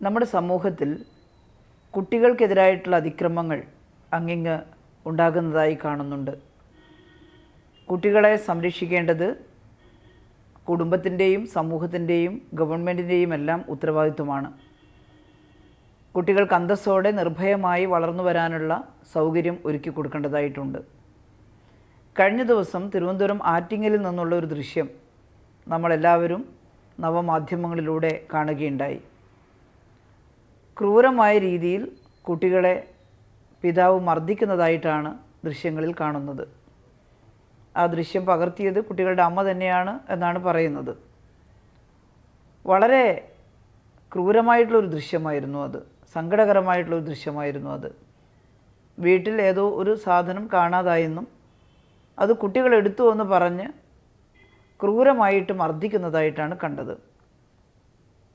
നമ്മുടെ സമൂഹത്തിൽ കുട്ടികൾക്കെതിരായിട്ടുള്ള അതിക്രമങ്ങൾ അങ്ങിങ്ങ് ഉണ്ടാകുന്നതായി കാണുന്നുണ്ട്. കുട്ടികളെ സംരക്ഷിക്കേണ്ടത് കുടുംബത്തിന്റെയും സമൂഹത്തിന്റെയും ഗവൺമെന്റിന്റെയും എല്ലാം ഉത്തരവാദിത്വമാണ്. കുട്ടികൾക്ക് അന്തസ്സോടെ നിർഭയമായി വളർന്നു വരാനുള്ള സൗകര്യം ഒരുക്കി കൊടുക്കേണ്ടതായിട്ടുണ്ട്. കഴിഞ്ഞ ദിവസം തിരുവനന്തപുരം ആറ്റിങ്ങലിൽ നിന്നുള്ള ഒരു ദൃശ്യം നമ്മളെല്ലാവരും നവമാധ്യമങ്ങളിലൂടെ കാണുകയുണ്ടായി. ക്രൂരമായ രീതിയിൽ കുട്ടികളെ പിതാവ് മർദ്ദിക്കുന്നതായിട്ടാണ് ദൃശ്യങ്ങളിൽ കാണുന്നത്. ആ ദൃശ്യം പകർത്തിയത് കുട്ടികളുടെ അമ്മ തന്നെയാണ് എന്നാണ് പറയുന്നത്. വളരെ ക്രൂരമായിട്ടുള്ളൊരു ദൃശ്യമായിരുന്നു അത്. സങ്കടകരമായിട്ടുള്ളൊരു ദൃശ്യമായിരുന്നു അത്. വീട്ടിൽ ഏതോ ഒരു സാധനം കാണാതായെന്നും അത് കുട്ടികളെടുത്തു എന്ന് പറഞ്ഞ് ക്രൂരമായിട്ട് മർദ്ദിക്കുന്നതായിട്ടാണ് കണ്ടത്.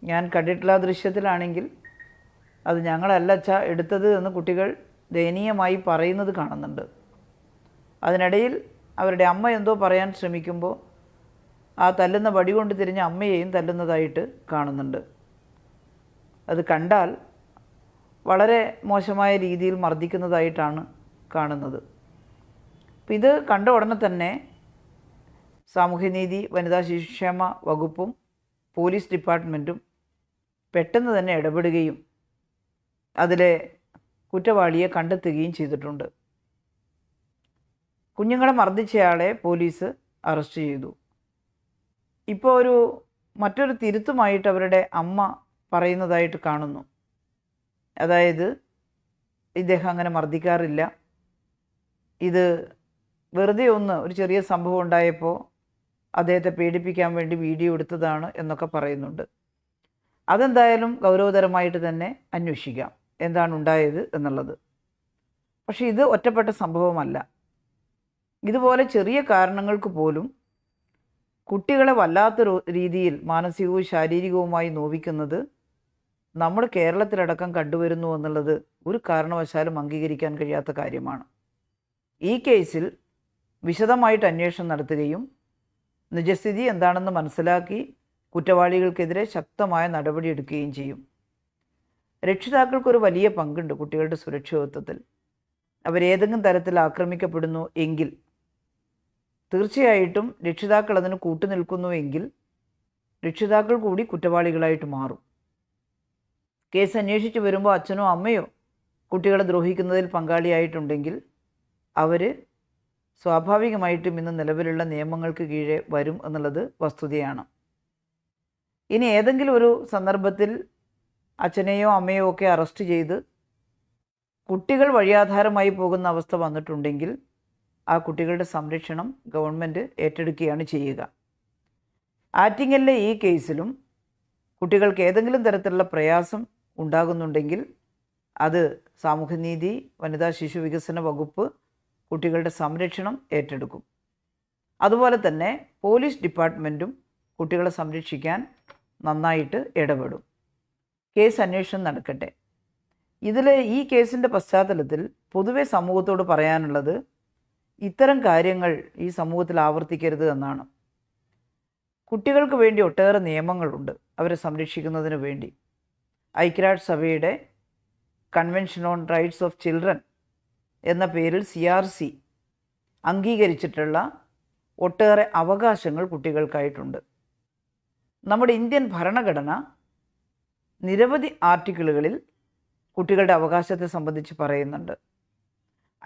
ഞാൻ കണ്ടിട്ടുള്ള ദൃശ്യത്തിലാണെങ്കിൽ അത് ഞങ്ങളല്ല അച്ഛ എടുത്തത് എന്ന് കുട്ടികൾ ദയനീയമായി പറയുന്നത് കാണുന്നുണ്ട്. അതിനിടയിൽ അവരുടെ അമ്മ എന്തോ പറയാൻ ശ്രമിക്കുമ്പോൾ ആ തല്ലുന്ന വടി കൊണ്ട് തിരിഞ്ഞ അമ്മയെയും തല്ലുന്നതായിട്ട് കാണുന്നുണ്ട്. അത് കണ്ടാൽ വളരെ മോശമായ രീതിയിൽ മർദ്ദിക്കുന്നതായിട്ടാണ് കാണുന്നത്. അപ്പം ഇത് കണ്ട ഉടനെ തന്നെ സാമൂഹ്യനീതി വനിതാ ശിശുക്ഷേമ വകുപ്പും പോലീസ് ഡിപ്പാർട്ട്മെന്റും പെട്ടെന്ന് തന്നെ ഇടപെടുകയും അതിലെ കുറ്റവാളിയെ കണ്ടെത്തുകയും ചെയ്തിട്ടുണ്ട്. കുഞ്ഞുങ്ങളെ മർദ്ദിച്ചയാളെ പോലീസ് അറസ്റ്റ് ചെയ്തു. ഇപ്പോൾ ഒരു മറ്റൊരു തിരുത്തുമായിട്ട് അവരുടെ അമ്മ പറയുന്നതായിട്ട് കാണുന്നു. അതായത് ഇദ്ദേഹം അങ്ങനെ മർദ്ദിക്കാറില്ല. ഇത് വെറുതെ ഒന്ന് ഒരു ചെറിയ സംഭവം ഉണ്ടായപ്പോൾ അദ്ദേഹത്തെ പേടിപ്പിക്കാൻ വേണ്ടി വീഡിയോ എടുത്തതാണ് എന്നൊക്കെ പറയുന്നുണ്ട്. അതെന്തായാലും ഗൗരവതരമായിട്ട് തന്നെ അന്വേഷിക്കാം. എന്താണ് ഉണ്ടായത് എന്നുള്ളത്. പക്ഷേ ഇത് ഒറ്റപ്പെട്ട സംഭവമല്ല. ഇതുപോലെ ചെറിയ കാരണങ്ങൾക്ക് പോലും കുട്ടികളെ വല്ലാത്ത രീതിയിൽ മാനസികവും ശാരീരികവുമായി നോവിക്കുന്നത് നമ്മുടെ കേരളത്തിലടക്കം കണ്ടുവരുന്നു എന്നുള്ളത് ഒരു കാരണവശാലും അംഗീകരിക്കാൻ കഴിയാത്ത കാര്യമാണ്. ഈ കേസിൽ വിശദമായിട്ട് അന്വേഷണം നടത്തുകയും നിജസ്ഥിതി എന്താണെന്ന് മനസ്സിലാക്കി കുറ്റവാളികൾക്കെതിരെ ശക്തമായ നടപടിയെടുക്കുകയും ചെയ്യും. രക്ഷിതാക്കൾക്കൊരു വലിയ പങ്കുണ്ട് കുട്ടികളുടെ സുരക്ഷിതത്വത്തിൽ. അവരേതെങ്കിലും തരത്തിൽ ആക്രമിക്കപ്പെടുന്നു എങ്കിൽ തീർച്ചയായിട്ടും രക്ഷിതാക്കൾ അതിന് കൂട്ടുനിൽക്കുന്നു എങ്കിൽ രക്ഷിതാക്കൾ കൂടി കുറ്റവാളികളായിട്ട് മാറും. കേസ് അന്വേഷിച്ച് വരുമ്പോൾ അച്ഛനോ അമ്മയോ കുട്ടികളെ ദ്രോഹിക്കുന്നതിൽ പങ്കാളിയായിട്ടുണ്ടെങ്കിൽ അവർ സ്വാഭാവികമായിട്ടും ഇന്ന് നിലവിലുള്ള നിയമങ്ങൾക്ക് കീഴേ വരും എന്നുള്ളത് വസ്തുതയാണ്. ഇനി ഏതെങ്കിലും ഒരു സന്ദർഭത്തിൽ അച്ഛനെയോ അമ്മയോ ഒക്കെ അറസ്റ്റ് ചെയ്ത് കുട്ടികൾ വഴിയാധാരമായി പോകുന്ന അവസ്ഥ വന്നിട്ടുണ്ടെങ്കിൽ ആ കുട്ടികളുടെ സംരക്ഷണം ഗവൺമെന്റ് ഏറ്റെടുക്കുകയാണ് ചെയ്യുക. ആറ്റിങ്ങലിലെ ഈ കേസിലും കുട്ടികൾക്ക് ഏതെങ്കിലും തരത്തിലുള്ള പ്രയാസം ഉണ്ടാകുന്നുണ്ടെങ്കിൽ അത് സാമൂഹ്യനീതി വനിതാ ശിശു വികസന വകുപ്പ് കുട്ടികളുടെ സംരക്ഷണം ഏറ്റെടുക്കും. അതുപോലെ തന്നെ പോലീസ് ഡിപ്പാർട്ട്മെന്റും കുട്ടികളെ സംരക്ഷിക്കാൻ നന്നായിട്ട് ഇടപെടും. കേസ് അന്വേഷണം നടക്കട്ടെ. ഇതിൽ ഈ കേസിന്റെ പശ്ചാത്തലത്തിൽ പൊതുവെ സമൂഹത്തോട് പറയാനുള്ളത് ഇത്തരം കാര്യങ്ങൾ ഈ സമൂഹത്തിൽ ആവർത്തിക്കരുത് എന്നാണ്. കുട്ടികൾക്ക് വേണ്ടി ഒട്ടേറെ നിയമങ്ങളുണ്ട് അവരെ സംരക്ഷിക്കുന്നതിന് വേണ്ടി. ഐക്യരാഷ്ട്ര സഭയുടെ convention on rights of children എന്ന പേരിൽ സി ആർ സി അംഗീകരിച്ചിട്ടുള്ള ഒട്ടേറെ അവകാശങ്ങൾ കുട്ടികൾക്കായിട്ടുണ്ട്. നമ്മുടെ ഇന്ത്യൻ ഭരണഘടന നിരവധി ആർട്ടിക്കിളുകളിൽ കുട്ടികളുടെ അവകാശത്തെ സംബന്ധിച്ച് പറയുന്നുണ്ട്.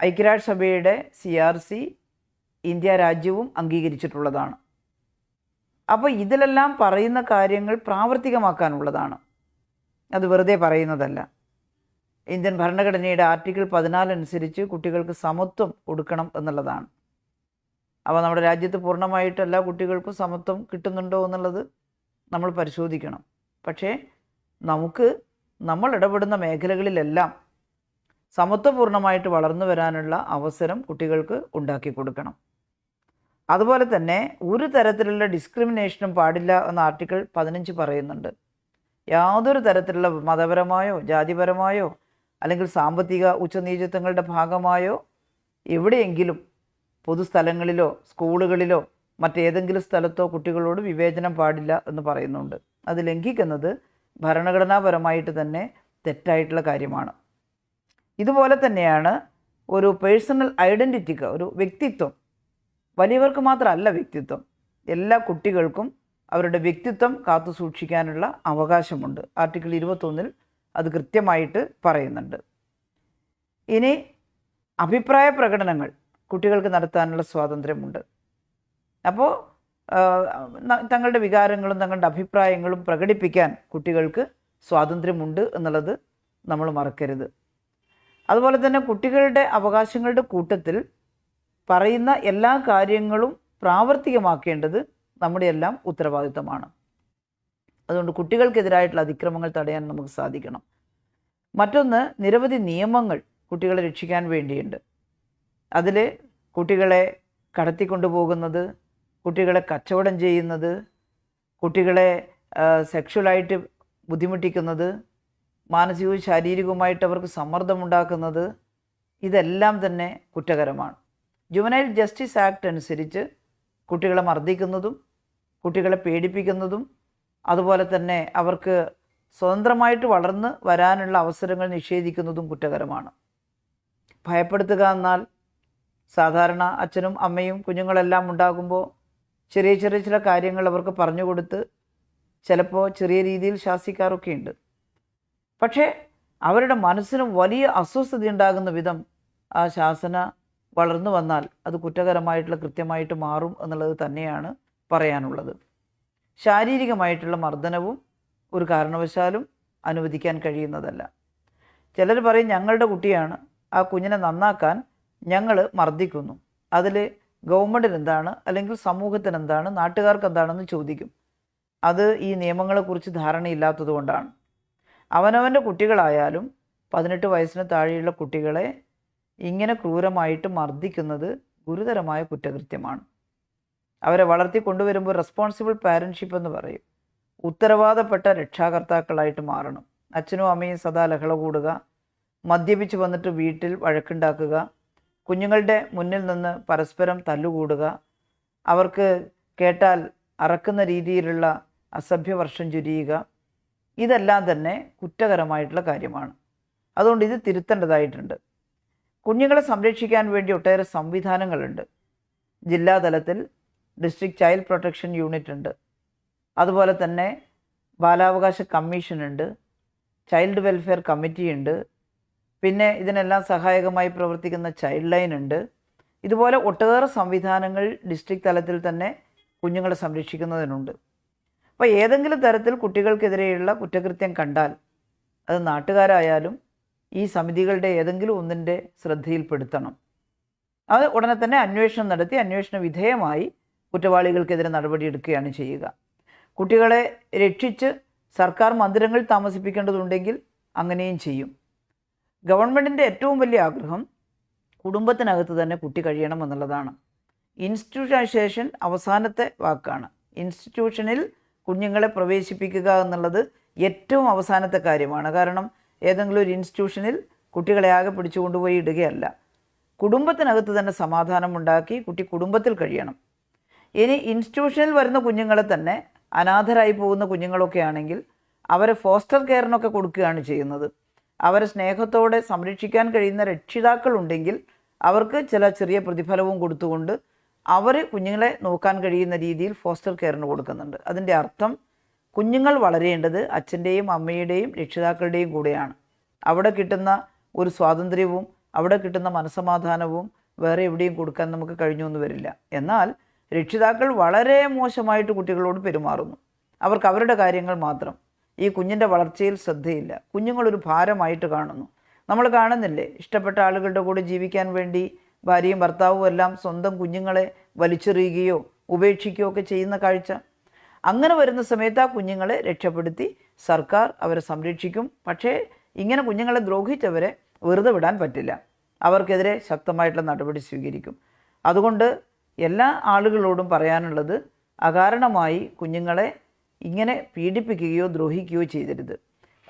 ഐക്യരാഷ്ട്രസഭയുടെ സി ആർ സി ഇന്ത്യ രാജ്യവും അംഗീകരിച്ചിട്ടുള്ളതാണ്. അപ്പോൾ ഇതിലെല്ലാം പറയുന്ന കാര്യങ്ങൾ പ്രാവർത്തികമാക്കാനുള്ളതാണ്. അത് വെറുതെ പറയുന്നതല്ല. ഇന്ത്യൻ ഭരണഘടനയുടെ ആർട്ടിക്കിൾ പതിനാലനുസരിച്ച് കുട്ടികൾക്ക് സമത്വം കൊടുക്കണം എന്നുള്ളതാണ്. അപ്പോൾ നമ്മുടെ രാജ്യത്ത് പൂർണമായിട്ട് എല്ലാ കുട്ടികൾക്കും സമത്വം കിട്ടുന്നുണ്ടോ എന്നുള്ളത് നമ്മൾ പരിശോധിക്കണം. പക്ഷേ നമുക്ക് നമ്മൾ ഇടപെടുന്ന മേഖലകളിലെല്ലാം സമത്വപൂർണമായിട്ട് വളർന്നു വരാനുള്ള അവസരം കുട്ടികൾക്ക് ഉണ്ടാക്കി കൊടുക്കണം. അതുപോലെ തന്നെ ഒരു തരത്തിലുള്ള ഡിസ്ക്രിമിനേഷനും പാടില്ല എന്ന ആർട്ടിക്കിൾ പതിനഞ്ച് പറയുന്നുണ്ട്. യാതൊരു തരത്തിലുള്ള മതപരമായോ ജാതിപരമായോ അല്ലെങ്കിൽ സാമ്പത്തിക ഉച്ചനീചത്വങ്ങളുടെ ഭാഗമായോ എവിടെയെങ്കിലും പൊതുസ്ഥലങ്ങളിലോ സ്കൂളുകളിലോ മറ്റേതെങ്കിലും സ്ഥലത്തോ കുട്ടികളോട് വിവേചനം പാടില്ല എന്ന് പറയുന്നുണ്ട്. അത് ലംഘിക്കുന്നത് ഭരണഘടനാപരമായിട്ട് തന്നെ തെറ്റായിട്ടുള്ള കാര്യമാണ്. ഇതുപോലെ തന്നെയാണ് ഒരു പേഴ്സണൽ ഐഡന്റിറ്റിക്ക് ഒരു വ്യക്തിത്വം. വലിയവർക്ക് മാത്രമല്ല വ്യക്തിത്വം. എല്ലാ കുട്ടികൾക്കും അവരുടെ വ്യക്തിത്വം കാത്തു സൂക്ഷിക്കാനുള്ള അവകാശമുണ്ട്. ആർട്ടിക്കിൾ ഇരുപത്തൊന്നിൽ അത് കൃത്യമായിട്ട് പറയുന്നുണ്ട്. ഇനി അഭിപ്രായ പ്രകടനങ്ങൾ കുട്ടികൾക്ക് നടത്താനുള്ള സ്വാതന്ത്ര്യമുണ്ട്. അപ്പോൾ തങ്ങളുടെ വികാരങ്ങളും തങ്ങളുടെ അഭിപ്രായങ്ങളും പ്രകടിപ്പിക്കാൻ കുട്ടികൾക്ക് സ്വാതന്ത്ര്യമുണ്ട് എന്നുള്ളത് നമ്മൾ മറക്കരുത്. അതുപോലെ തന്നെ കുട്ടികളുടെ അവകാശങ്ങളുടെ കൂട്ടത്തിൽ പറയുന്ന എല്ലാ കാര്യങ്ങളും പ്രാവർത്തികമാക്കേണ്ടത് നമ്മുടെ എല്ലാം ഉത്തരവാദിത്തമാണ് അതുകൊണ്ട് കുട്ടികൾക്കെതിരായിട്ടുള്ള അതിക്രമങ്ങൾ തടയാൻ നമുക്ക് സാധിക്കണം. മറ്റൊന്ന് നിരവധി നിയമങ്ങൾ കുട്ടികളെ രക്ഷിക്കാൻ വേണ്ടിയുണ്ട്. അതിൽ കുട്ടികളെ കടത്തിക്കൊണ്ടുപോകുന്നത് കുട്ടികളെ കച്ചവടം ചെയ്യുന്നത് കുട്ടികളെ സെക്ഷുവലായിട്ട് ബുദ്ധിമുട്ടിക്കുന്നത് മാനസികവും ശാരീരികവുമായിട്ട് അവർക്ക് സമ്മർദ്ദമുണ്ടാക്കുന്നത് ഇതെല്ലാം തന്നെ കുറ്റകരമാണ്. ജുവനൈൽ ജസ്റ്റിസ് ആക്ട് അനുസരിച്ച് കുട്ടികളെ മർദ്ദിക്കുന്നതും കുട്ടികളെ പേടിപ്പിക്കുന്നതും അതുപോലെ തന്നെ അവർക്ക് സ്വതന്ത്രമായിട്ട് വളർന്ന് വരാനുള്ള അവസരങ്ങൾ നിഷേധിക്കുന്നതും കുറ്റകരമാണ്. ഭയപ്പെടുത്തുക എന്നാൽ സാധാരണ അച്ഛനും അമ്മയും കുഞ്ഞുങ്ങളെല്ലാം ഉണ്ടാകുമ്പോൾ ചെറിയ ചെറിയ ചില കാര്യങ്ങൾ അവർക്ക് പറഞ്ഞു കൊടുത്ത് ചിലപ്പോൾ ചെറിയ രീതിയിൽ ശാസിക്കാറൊക്കെ ഉണ്ട് പക്ഷേ അവരുടെ മനസ്സിന് വലിയ അസ്വസ്ഥത ഉണ്ടാകുന്ന വിധം ആ ശാസന വളർന്നു വന്നാൽ അത് കുറ്റകരമായിട്ടുള്ള കൃത്യമായിട്ട് മാറും എന്നുള്ളത് തന്നെയാണ് പറയാനുള്ളത്. ശാരീരികമായിട്ടുള്ള മർദ്ദനവും ഒരു കാരണവശാലും അനുവദിക്കാൻ കഴിയുന്നതല്ല. ചിലർ പറയും ഞങ്ങളുടെ കുട്ടിയാണ് ആ കുഞ്ഞിനെ നന്നാക്കാൻ ഞങ്ങൾ മർദ്ദിക്കുന്നു. അതിൽ ഗവൺമെന്റിന് എന്താണ് അല്ലെങ്കിൽ സമൂഹത്തിന് എന്താണ് നാട്ടുകാർക്ക് എന്താണെന്ന് ചോദിക്കും. അത് ഈ നിയമങ്ങളെക്കുറിച്ച് ധാരണയില്ലാത്തത് കൊണ്ടാണ്. അവനവന്റെ കുട്ടികളായാലും പതിനെട്ട് വയസ്സിന് താഴെയുള്ള കുട്ടികളെ ഇങ്ങനെ ക്രൂരമായിട്ട് മർദ്ദിക്കുന്നത് ഗുരുതരമായ കുറ്റകൃത്യമാണ്. അവരെ വളർത്തി കൊണ്ടുവരുമ്പോൾ റെസ്പോൺസിബിൾ പാരൻഷിപ്പ് എന്ന് പറയും. ഉത്തരവാദപ്പെട്ട രക്ഷാകർത്താക്കളായിട്ട് മാറണം. അച്ഛനും അമ്മയും സദാ ലഹള കൂടുക മദ്യപിച്ച് വന്നിട്ട് വീട്ടിൽ വഴക്കുണ്ടാക്കുക. കുഞ്ഞുങ്ങളുടെ മുന്നിൽ നിന്ന് പരസ്പരം തല്ലുകൂടുക. അവർക്ക് കേട്ടാൽ അറക്കുന്ന രീതിയിലുള്ള അസഭ്യവർഷം ചുരിയുക. ഇതെല്ലാം തന്നെ കുറ്റകരമായിട്ടുള്ള കാര്യമാണ്. അതുകൊണ്ട് ഇത് തിരുത്തേണ്ടതായിട്ടുണ്ട്. കുഞ്ഞുങ്ങളെ സംരക്ഷിക്കാൻ വേണ്ടി ഒട്ടേറെ സംവിധാനങ്ങളുണ്ട്. ജില്ലാതലത്തിൽ ഡിസ്ട്രിക്ട് ചൈൽഡ് പ്രൊട്ടക്ഷൻ യൂണിറ്റ് ഉണ്ട്. അതുപോലെ തന്നെ ബാലാവകാശ കമ്മീഷൻ ഉണ്ട് ചൈൽഡ് വെൽഫെയർ കമ്മിറ്റി ഉണ്ട് പിന്നെ ഇതിനെല്ലാം സഹായകമായി പ്രവർത്തിക്കുന്ന ചൈൽഡ് ലൈൻ ഉണ്ട്. ഇതുപോലെ ഒട്ടേറെ സംവിധാനങ്ങൾ ഡിസ്ട്രിക്ട് തലത്തിൽ തന്നെ കുഞ്ഞുങ്ങളെ സംരക്ഷിക്കുന്നതിനുണ്ട്. അപ്പോൾ ഏതെങ്കിലും തരത്തിൽ കുട്ടികൾക്കെതിരെയുള്ള കുറ്റകൃത്യം കണ്ടാൽ അത് നാട്ടുകാരായാലും ഈ സമിതികളുടെ ഏതെങ്കിലും ഒന്നിന്റെ ശ്രദ്ധയിൽപ്പെടുത്തണം. അത് ഉടനെ തന്നെ അന്വേഷണം നടത്തി അന്വേഷണ വിധേയമായി കുറ്റവാളികൾക്കെതിരെ നടപടിയെടുക്കുകയാണ് ചെയ്യുക. കുട്ടികളെ രക്ഷിച്ച് സർക്കാർ മന്ദിരങ്ങൾ താമസിപ്പിക്കേണ്ടതുണ്ടെങ്കിൽ അങ്ങനെയും ചെയ്യും. ഗവൺമെന്റിന്റെ ഏറ്റവും വലിയ ആഗ്രഹം കുടുംബത്തിനകത്ത് തന്നെ കുട്ടി കഴിയണം എന്നുള്ളതാണ്. ഇൻസ്റ്റിറ്റ്യൂഷനൈസേഷൻ അവസാനത്തെ വാക്കാണ്. ഇൻസ്റ്റിറ്റ്യൂഷനിൽ കുഞ്ഞുങ്ങളെ പ്രവേശിപ്പിക്കുക എന്നുള്ളത് ഏറ്റവും അവസാനത്തെ കാര്യമാണ്. കാരണം ഏതെങ്കിലും ഒരു ഇൻസ്റ്റിറ്റ്യൂഷനിൽ കുട്ടികളെ ആകെ പിടിച്ചു കൊണ്ടുപോയി ഇടുകയല്ല. കുടുംബത്തിനകത്ത് തന്നെ സമാധാനം ഉണ്ടാക്കി കുട്ടി കുടുംബത്തിൽ കഴിയണം. ഇനി ഇൻസ്റ്റിറ്റ്യൂഷനിൽ വരുന്ന കുഞ്ഞുങ്ങളെ തന്നെ അനാഥരായി പോകുന്ന കുഞ്ഞുങ്ങളൊക്കെ ആണെങ്കിൽ അവരെ ഫോസ്റ്റർ കെയറിനൊക്കെ കൊടുക്കുകയാണ് ചെയ്യുന്നത്. അവരെ സ്നേഹത്തോടെ സംരക്ഷിക്കാൻ കഴിയുന്ന രക്ഷിതാക്കളുണ്ടെങ്കിൽ അവർക്ക് ചില ചെറിയ പ്രതിഫലവും കൊടുത്തുകൊണ്ട് അവർ കുഞ്ഞുങ്ങളെ നോക്കാൻ കഴിയുന്ന രീതിയിൽ ഫോസ്റ്റർ കെയറിന് കൊടുക്കുന്നുണ്ട്. അതിന്റെ അർത്ഥം കുഞ്ഞുങ്ങൾ വളരേണ്ടത് അച്ഛന്റെയും അമ്മയുടെയും രക്ഷിതാക്കളുടെയും കൂടെയാണ്. അവിടെ കിട്ടുന്ന ഒരു സ്വാതന്ത്ര്യവും അവിടെ കിട്ടുന്ന മനസമാധാനവും വേറെ എവിടെയും കൊടുക്കാൻ നമുക്ക് കഴിഞ്ഞൊന്നും വരില്ല. എന്നാൽ രക്ഷിതാക്കൾ വളരെ മോശമായിട്ട് കുട്ടികളോട് പെരുമാറുന്നു. അവർക്ക് അവരുടെ കാര്യങ്ങൾ മാത്രം. ഈ കുഞ്ഞിന്റെ വളർച്ചയിൽ ശ്രദ്ധയില്ല. കുഞ്ഞുങ്ങളൊരു ഭാരമായിട്ട് കാണുന്നു. നമ്മൾ കാണുന്നില്ലേ? ഇഷ്ടപ്പെട്ട ആളുകളുടെ കൂടെ ജീവിക്കാൻ വേണ്ടി ഭാര്യയും ഭർത്താവും എല്ലാം സ്വന്തം കുഞ്ഞുങ്ങളെ വലിച്ചെറിയുകയോ ഉപേക്ഷിക്കുകയോ ഒക്കെ ചെയ്യുന്ന കാഴ്ച. അങ്ങനെ വരുന്ന സമയത്ത് ആ കുഞ്ഞുങ്ങളെ രക്ഷപ്പെടുത്തി സർക്കാർ അവരെ സംരക്ഷിക്കും. പക്ഷേ ഇങ്ങനെ കുഞ്ഞുങ്ങളെ ദ്രോഹിച്ചവരെ വെറുതെ വിടാൻ പറ്റില്ല. അവർക്കെതിരെ ശക്തമായിട്ടുള്ള നടപടി സ്വീകരിക്കും. അതുകൊണ്ട് എല്ലാ ആളുകളോടും പറയാനുള്ളത് അകാരണമായി കുഞ്ഞുങ്ങളെ ഇങ്ങനെ പീഡിപ്പിക്കുകയോ ദ്രോഹിക്കുകയോ ചെയ്തരുത്.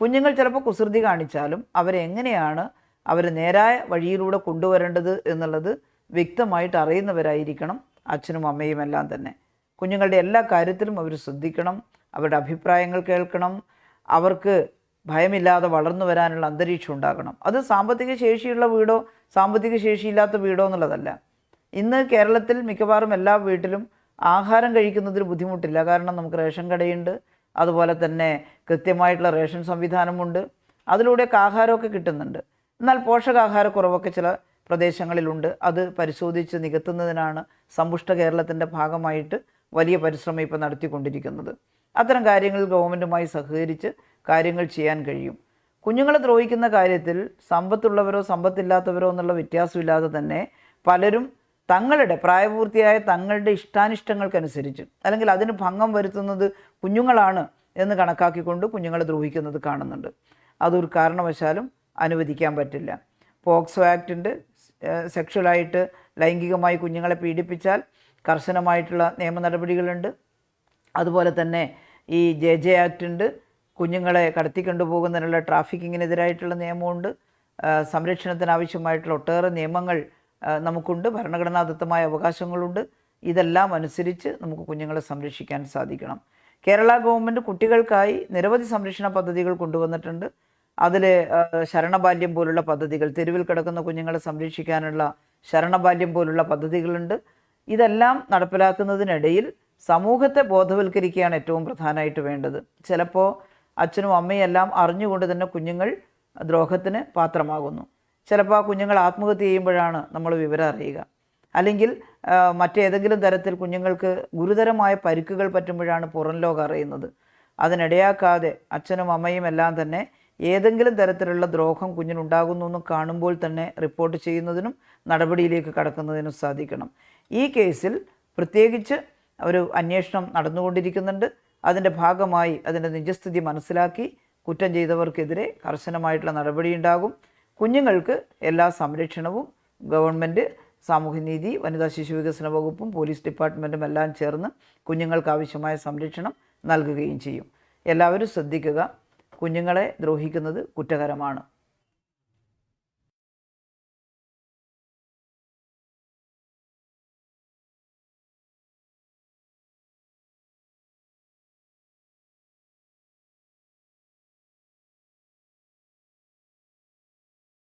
കുഞ്ഞുങ്ങൾ ചിലപ്പോൾ കുസൃതി കാണിച്ചാലും അവരെങ്ങനെയാണ് അവരെ നേരായ വഴിയിലൂടെ കൊണ്ടുവരേണ്ടത് എന്നുള്ളത് വ്യക്തമായിട്ട് അറിയുന്നവരായിരിക്കണം അച്ഛനും അമ്മയും എല്ലാം തന്നെ. കുഞ്ഞുങ്ങളുടെ എല്ലാ കാര്യത്തിലും അവർ ശ്രദ്ധിക്കണം അവരുടെ അഭിപ്രായങ്ങൾ കേൾക്കണം അവർക്ക് ഭയമില്ലാതെ വളർന്നു വരാനുള്ള അന്തരീക്ഷം ഉണ്ടാകണം. അത് സാമ്പത്തിക ശേഷിയുള്ള വീടോ സാമ്പത്തിക ശേഷിയില്ലാത്ത വീടോ എന്നുള്ളതല്ല. ഇന്ന് കേരളത്തിൽ മിക്കവാറും എല്ലാ വീട്ടിലും ആഹാരം കഴിക്കുന്നതിൽ ബുദ്ധിമുട്ടില്ല. കാരണം നമുക്ക് റേഷൻ കടയുണ്ട്. അതുപോലെ തന്നെ കൃത്യമായിട്ടുള്ള റേഷൻ സംവിധാനമുണ്ട്. അതിലൂടെയൊക്കെ ആഹാരമൊക്കെ കിട്ടുന്നുണ്ട്. എന്നാൽ പോഷകാഹാരക്കുറവൊക്കെ ചില പ്രദേശങ്ങളിലുണ്ട്. അത് പരിശോധിച്ച് നികത്തുന്നതിനാണ് സമ്പുഷ്ട കേരളത്തിന്റെ ഭാഗമായിട്ട് വലിയ പരിശ്രമം ഇപ്പോൾ നടത്തിക്കൊണ്ടിരിക്കുന്നത്. അത്തരം കാര്യങ്ങൾ ഗവൺമെന്റുമായി സഹകരിച്ച് കാര്യങ്ങൾ ചെയ്യാൻ കഴിയും. കുഞ്ഞുങ്ങളെ ദ്രോഹിക്കുന്ന കാര്യത്തിൽ സമ്പത്തുള്ളവരോ സമ്പത്തില്ലാത്തവരോ എന്നുള്ള വ്യത്യാസമില്ലാതെ തന്നെ പലരും തങ്ങളുടെ പ്രായപൂർത്തിയായ തങ്ങളുടെ ഇഷ്ടാനിഷ്ടങ്ങൾക്കനുസരിച്ച് അല്ലെങ്കിൽ അതിന് ഭംഗം വരുത്തുന്നത് കുഞ്ഞുങ്ങളാണ് എന്ന് കണക്കാക്കിക്കൊണ്ട് കുഞ്ഞുങ്ങളെ ദ്രോഹിക്കുന്നത് കാണുന്നുണ്ട്. അതൊരു കാരണവശാലും അനുവദിക്കാൻ പറ്റില്ല. പോക്സോ ആക്ടിന്റെ സെക്ഷലായിട്ട് ലൈംഗികമായി കുഞ്ഞുങ്ങളെ പീഡിപ്പിച്ചാൽ കർശനമായിട്ടുള്ള നിയമ നടപടികളുണ്ട്. അതുപോലെ തന്നെ ഈ ജെ ജെ ആക്ടുണ്ട് കുഞ്ഞുങ്ങളെ കടത്തിക്കൊണ്ടുപോകുന്നതിനുള്ള ട്രാഫിക്കിങ്ങിനെതിരായിട്ടുള്ള നിയമമുണ്ട്. സംരക്ഷണത്തിനാവശ്യമായിട്ടുള്ള ഒട്ടേറെ നിയമങ്ങൾ നമുക്കുണ്ട്. ഭരണഘടനാദത്തമായ അവകാശങ്ങളുണ്ട്. ഇതെല്ലാം അനുസരിച്ച് നമുക്ക് കുഞ്ഞുങ്ങളെ സംരക്ഷിക്കാൻ സാധിക്കണം. കേരള ഗവൺമെന്റ് കുട്ടികൾക്കായി നിരവധി സംരക്ഷണ പദ്ധതികൾ കൊണ്ടുവന്നിട്ടുണ്ട്. അതിൽ ശരണബാല്യം പോലുള്ള പദ്ധതികൾ തെരുവിൽ കിടക്കുന്ന കുഞ്ഞുങ്ങളെ സംരക്ഷിക്കാനുള്ള ശരണബാല്യം പോലുള്ള പദ്ധതികളുണ്ട്. ഇതെല്ലാം നടപ്പിലാക്കുന്നതിനിടയിൽ സമൂഹത്തെ ബോധവൽക്കരിക്കുകയാണ് ഏറ്റവും പ്രധാനമായിട്ട് വേണ്ടത്. ചിലപ്പോൾ അച്ഛനും അമ്മയും എല്ലാം അറിഞ്ഞുകൊണ്ട് തന്നെ കുഞ്ഞുങ്ങൾ ദ്രോഹത്തിന് പാത്രമാകുന്നു. ചിലപ്പോൾ ആ കുഞ്ഞുങ്ങൾ ആത്മഹത്യ ചെയ്യുമ്പോഴാണ് നമ്മൾ വിവരം അറിയുക. അല്ലെങ്കിൽ മറ്റേതെങ്കിലും തരത്തിൽ കുഞ്ഞുങ്ങൾക്ക് ഗുരുതരമായ പരിക്കുകൾ പറ്റുമ്പോഴാണ് പുറം ലോകം അറിയുന്നത്. അതിനിടയാക്കാതെ അച്ഛനും അമ്മയും എല്ലാം തന്നെ ഏതെങ്കിലും തരത്തിലുള്ള ദ്രോഹം കുഞ്ഞിനുണ്ടാകുന്നു എന്ന് കാണുമ്പോൾ തന്നെ റിപ്പോർട്ട് ചെയ്യുന്നതിനും നടപടിയിലേക്ക് കടക്കുന്നതിനും സാധിക്കണം. ഈ കേസിൽ പ്രത്യേകിച്ച് ഒരു അന്വേഷണം നടന്നുകൊണ്ടിരിക്കുന്നുണ്ട്. അതിന്റെ ഭാഗമായി അതിന്റെ നിജസ്ഥിതി മനസ്സിലാക്കി കുറ്റം ചെയ്തവർക്കെതിരെ കർശനമായിട്ടുള്ള നടപടിയുണ്ടാകും. കുഞ്ഞുങ്ങൾക്ക് എല്ലാ സംരക്ഷണവും ഗവൺമെന്റ് സാമൂഹ്യനീതി വനിതാ ശിശു വികസന വകുപ്പും പോലീസ് ഡിപ്പാർട്ട്മെന്റും എല്ലാം ചേർന്ന് കുഞ്ഞുങ്ങൾക്ക് ആവശ്യമായ സംരക്ഷണം നൽകുകയും ചെയ്യും. എല്ലാവരും ശ്രദ്ധിക്കുക കുഞ്ഞുങ്ങളെ ദ്രോഹിക്കുന്നത് കുറ്റകരമാണ്.